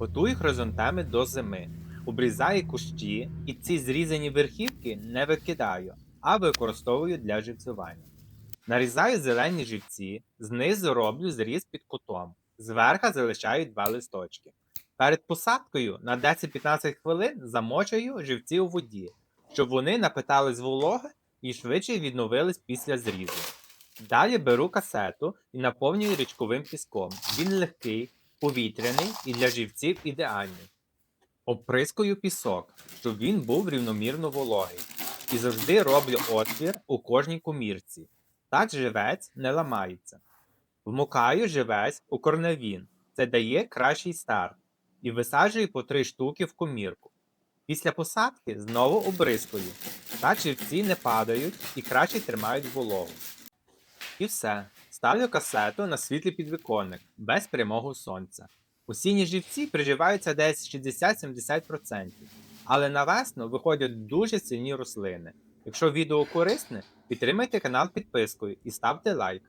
Готую хризантеми до зими. Обрізаю кущі і ці зрізані верхівки не викидаю, а використовую для живцювання. Нарізаю зелені живці, знизу роблю зріз під кутом, зверху залишаю два листочки. Перед посадкою на 10-15 хвилин замочую живці у воді, щоб вони напитались вологи і швидше відновились після зрізу. Далі беру касету і наповнюю річковим піском. Він легкий, повітряний і для живців ідеальний. Оприскую пісок, щоб він був рівномірно вологий. І завжди роблю отвір у кожній комірці. Так живець не ламається. Вмокаю живець у корневін. Це дає кращий старт. І висаджую по три штуки в комірку. Після посадки знову обрискую. Так живці не падають і краще тримають вологу. І все. Ставлю касету на світлий підвіконник без прямого сонця. Осінні живці приживаються десь 60-70%, але на весну виходять дуже сильні рослини. Якщо відео корисне, підтримайте канал підпискою і ставте лайк.